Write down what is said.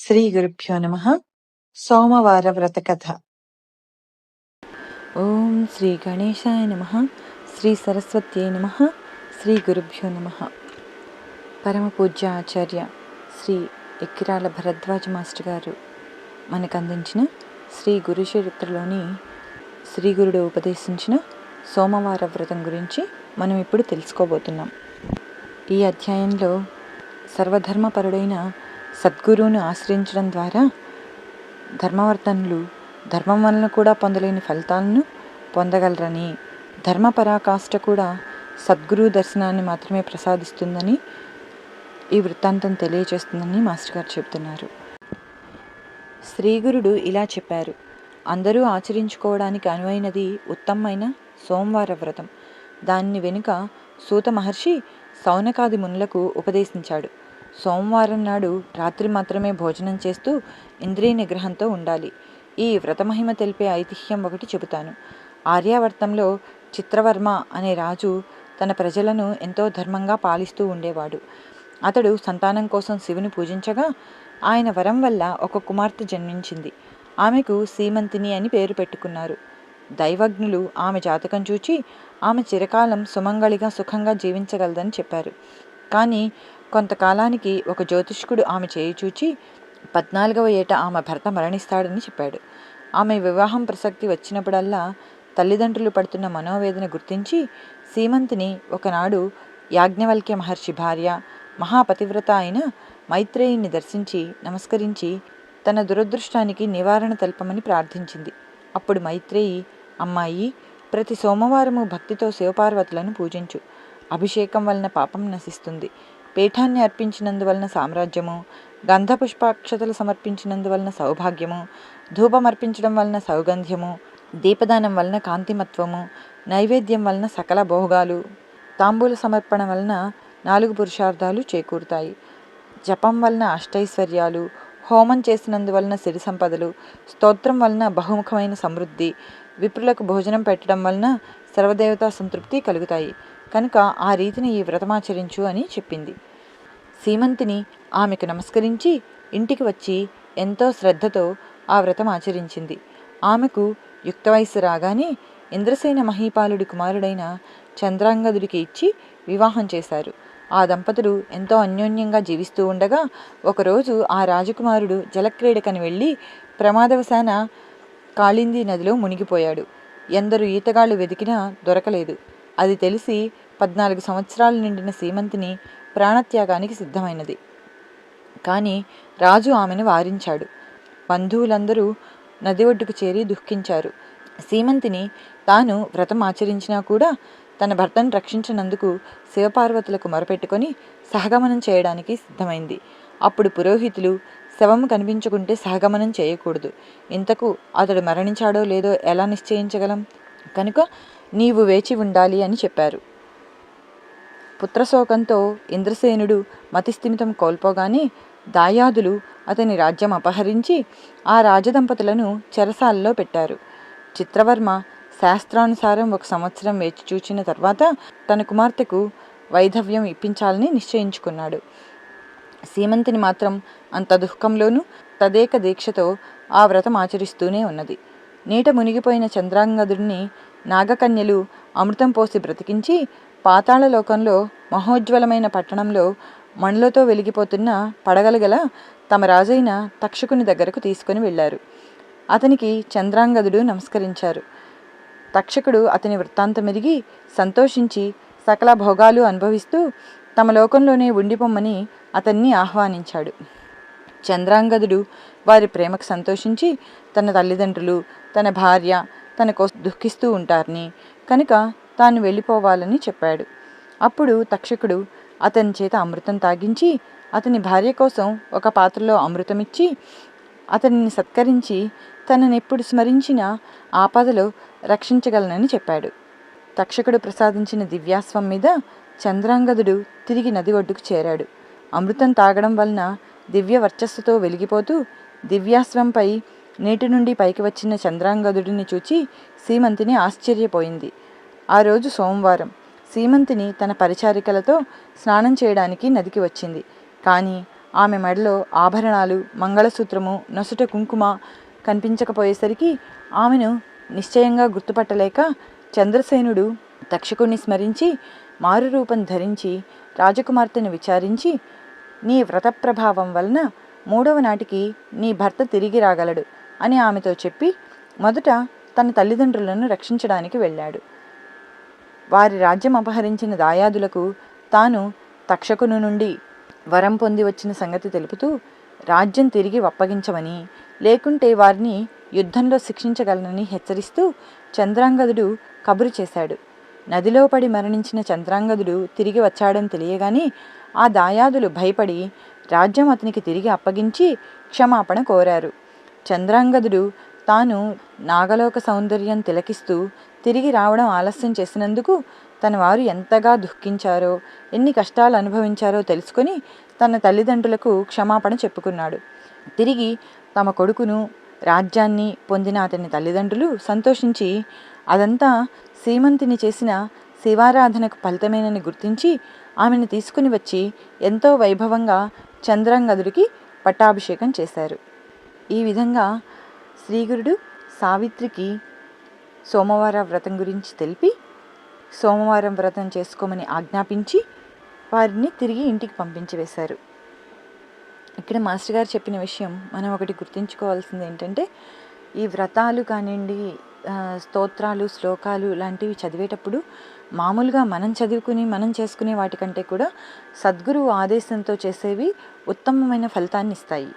శ్రీ గురుభ్యో నమ. సోమవార వ్రత కథ. ఓం శ్రీ గణేశాయ నమ. శ్రీ సరస్వత్యై నమ. శ్రీ గురుభ్యో నమ. పరమ పూజ్య ఆచార్య శ్రీ ఎక్కిరాల భరద్వాజ మాస్టర్ గారు మనకు అందించిన శ్రీ గురు చరిత్రలోని శ్రీ గురుడు ఉపదేశించిన సోమవార వ్రతం గురించి మనం ఇప్పుడు తెలుసుకోబోతున్నాం. ఈ అధ్యాయంలో సర్వధర్మపరుడైన సద్గురువును ఆశ్రయించడం ద్వారా ధర్మవర్తనులు ధర్మం వలన కూడా పొందలేని ఫలితాలను పొందగలరని ధర్మపరాకాష్ట కూడా సద్గురు దర్శనాన్ని మాత్రమే ప్రసాదిస్తుందని ఈ వృత్తాంతం తెలియజేస్తుందని మాస్టర్ గారు చెబుతున్నారు. శ్రీగురుడు ఇలా చెప్పారు. అందరూ ఆచరించుకోవడానికి అనువైనది ఉత్తమమైన సోమవార వ్రతం. దాన్ని వెనుక సూత మహర్షి సౌనకాది మునులకు ఉపదేశించాడు. సోమవారం నాడు రాత్రి మాత్రమే భోజనం చేస్తూ ఇంద్రియ నిగ్రహంతో ఉండాలి. ఈ వ్రతమహిమ తెలిపే ఐతిహ్యం ఒకటి చెబుతాను. ఆర్యావర్తంలో చిత్రవర్మ అనే రాజు తన ప్రజలను ఎంతో ధర్మంగా పాలిస్తూ ఉండేవాడు. అతడు సంతానం కోసం శివుని పూజించగా ఆయన వరం వల్ల ఒక కుమార్తె జన్మించింది. ఆమెకు సీమంతిని అని పేరు పెట్టుకున్నారు. దైవజ్ఞులు ఆమె జాతకం చూచి ఆమె చిరకాలం సుమంగళిగా సుఖంగా జీవించగలదని చెప్పారు. కానీ కొంతకాలానికి ఒక జ్యోతిష్కుడు ఆమె చేయి చూచి పద్నాలుగవ ఏట ఆమె భర్త మరణిస్తాడని చెప్పాడు. ఆమె వివాహం ప్రసక్తి వచ్చినప్పుడల్లా తల్లిదండ్రులు పడుతున్న మనోవేదన గుర్తించి సీమంతిని ఒకనాడు యాజ్ఞవల్క్య మహర్షి భార్య మహాపతివ్రత అయిన మైత్రేయిని దర్శించి నమస్కరించి తన దురదృష్టానికి నివారణ తెలపమని ప్రార్థించింది. అప్పుడు మైత్రేయి అమ్మాయి ప్రతి సోమవారము భక్తితో శివపార్వతులను పూజించు. అభిషేకం వలన పాపం నశిస్తుంది. పీఠాన్ని అర్పించినందువలన సామ్రాజ్యము గంధపుష్పాక్షతలు సమర్పించినందువలన సౌభాగ్యము ధూపం అర్పించడం వలన సౌగంధ్యము దీపదానం వలన కాంతిమత్వము నైవేద్యం వలన సకల భోగాలు తాంబూల సమర్పణ వలన నాలుగు పురుషార్థాలు చేకూరుతాయి. జపం వలన అష్టైశ్వర్యాలు హోమం చేసినందువలన సిరి సంపదలు స్తోత్రం వలన బహుముఖమైన సమృద్ధి విప్రులకు భోజనం పెట్టడం వలన సర్వదేవతా సంతృప్తి కలుగుతాయి. కనుక ఆ రీతిని ఈ వ్రతమాచరించు అని చెప్పింది. సీమంతిని ఆమెకు నమస్కరించి ఇంటికి వచ్చి ఎంతో శ్రద్ధతో ఆ వ్రతం ఆచరించింది ఆమెకు యుక్త వయస్సు రాగానే ఇంద్రసేన మహీపాలుడి కుమారుడైన చంద్రాంగదుడికి ఇచ్చి వివాహం చేశారు. ఆ దంపతులు ఎంతో అన్యోన్యంగా జీవిస్తూ ఉండగా ఒకరోజు ఆ రాజకుమారుడు జలక్రీడకని వెళ్ళి ప్రమాదవశాన కాళింది నదిలో మునిగిపోయాడు. ఎందరు ఈతగాళ్ళు వెతికినా దొరకలేదు. అది తెలిసి పద్నాలుగు సంవత్సరాలు నిండిన సీమంతిని ప్రాణత్యాగానికి సిద్ధమైనది. కానీ రాజు ఆమెను వారించాడు. బంధువులందరూ నది ఒడ్డుకు చేరి దుఃఖించారు. సీమంతిని తాను వ్రతం ఆచరించినా కూడా తన భర్తను రక్షించినందుకు శివపార్వతులకు మొరపెట్టుకొని సహగమనం చేయడానికి సిద్ధమైంది. అప్పుడు పురోహితులు శవము కనిపించుకుంటే సహగమనం చేయకూడదు. ఇంతకు అతడు మరణించాడో లేదో ఎలా నిశ్చయించగలం? కనుక నీవు వేచి ఉండాలి అని చెప్పారు. పుత్రశోకంతో ఇంద్రసేనుడు మతిస్థిమితం కోల్పోగానే దాయాదులు అతని రాజ్యం అపహరించి ఆ రాజదంపతులను చెరసాలలో పెట్టారు. చిత్రవర్మ శాస్త్రానుసారం ఒక సంవత్సరం వేచి చూచిన తర్వాత తన కుమార్తెకు వైధవ్యం ఇప్పించాలని నిశ్చయించుకున్నాడు. సీమంతిని మాత్రం అంత దుఃఖంలోనూ తదేక దీక్షతో ఆ వ్రతం ఆచరిస్తూనే ఉన్నది. నీట మునిగిపోయిన చంద్రాంగదుడిని నాగకన్యలు అమృతం పోసి బ్రతికించి పాతాళలోకంలో మహోజ్వలమైన పట్టణంలో మణులతో వెలిగిపోతున్న పడగలుగల తమ రాజైన తక్షకుని దగ్గరకు తీసుకుని వెళ్ళారు. అతనికి చంద్రాంగదుడు నమస్కరించారు. తక్షకుడు అతని వృత్తాంతమెరిగి సంతోషించి సకల భోగాలు అనుభవిస్తూ తమ లోకంలోనే ఉండిపోమ్మని అతన్ని ఆహ్వానించాడు. చంద్రాంగదుడు వారి ప్రేమకు సంతోషించి తన తల్లిదండ్రులు తన భార్య తన కోసం దుఃఖిస్తూ ఉంటారని కనుక తాను వెళ్ళిపోవాలని చెప్పాడు. అప్పుడు తక్షకుడు అతని చేత అమృతం తాగించి అతని భార్య కోసం ఒక పాత్రలో అమృతమిచ్చి అతనిని సత్కరించి తననెప్పుడు స్మరించిన ఆపదలో రక్షించగలనని చెప్పాడు. తక్షకుడు ప్రసాదించిన దివ్యాస్వం మీద చంద్రాంగదుడు తిరిగి నది ఒడ్డుకు చేరాడు. అమృతం తాగడం వలన దివ్య వర్చస్సుతో వెలిగిపోతూ దివ్యాస్వంపై నీటి నుండి పైకి వచ్చిన చంద్రాంగదుడిని చూచి సీమంతిని ఆశ్చర్యపోయింది. ఆ రోజు సోమవారం. సీమంతిని తన పరిచారికలతో స్నానం చేయడానికి నదికి వచ్చింది. కానీ ఆమె మెడలో ఆభరణాలు మంగళసూత్రము నొసట కుంకుమ కనిపించకపోయేసరికి ఆమెను నిశ్చయంగా గుర్తుపట్టలేక చంద్రసేనుడు తక్షకుణ్ణి స్మరించి మారురూపం ధరించి రాజకుమార్తెను విచారించి నీ వ్రత ప్రభావం వలన మూడవ నాటికి నీ భర్త తిరిగి రాగలడు. అని ఆమెతో చెప్పి మొదట తన తల్లిదండ్రులను రక్షించడానికి వెళ్ళాడు. వారి రాజ్యం అపహరించిన దాయాదులకు తాను తక్షకును నుండి వరం పొంది వచ్చిన సంగతి తెలుపుతూ రాజ్యం తిరిగి అప్పగించమని లేకుంటే వారిని యుద్ధంలో శిక్షించగలనని హెచ్చరిస్తూ చంద్రాంగదుడు కబురు చేశాడు. నదిలో పడి మరణించిన చంద్రాంగదుడు తిరిగి వచ్చాడని తెలియగానే ఆ దాయాదులు భయపడి రాజ్యం అతనికి తిరిగి అప్పగించి క్షమాపణ కోరారు. చంద్రాంగదుడు తాను నాగలోక సౌందర్యం తిలకిస్తూ తిరిగి రావడం ఆలస్యం చేసినందుకు తన వారు ఎంతగా దుఃఖించారో ఎన్ని కష్టాలు అనుభవించారో తెలుసుకొని తన తల్లిదండ్రులకు క్షమాపణ చెప్పుకున్నాడు. తిరిగి తమ కొడుకును రాజ్యాన్ని పొందిన అతని తల్లిదండ్రులు సంతోషించి అదంతా సీమంతిని చేసిన శివారాధనకు ఫలితమేనని గుర్తించి ఆమెను తీసుకుని వచ్చి ఎంతో వైభవంగా చంద్రాంగదుడికి పట్టాభిషేకం చేశారు. ఈ విధంగా శ్రీగురుడు సావిత్రికి సోమవార వ్రతం గురించి తెలిపి సోమవారం వ్రతం చేసుకోమని ఆజ్ఞాపించి వారిని తిరిగి ఇంటికి పంపించి వేశారు ఇక్కడ మాస్టర్ గారు చెప్పిన విషయం మనం ఒకటి గుర్తుంచుకోవాల్సింది ఏంటంటే ఈ వ్రతాలు కానివ్వండి స్తోత్రాలు శ్లోకాలు లాంటివి చదివేటప్పుడు మామూలుగా మనం చదువుకుని మనం చేసుకునే వాటికంటే కూడా సద్గురువు ఆదేశంతో చేసేవి ఉత్తమమైన ఫలితాన్ని ఇస్తాయి.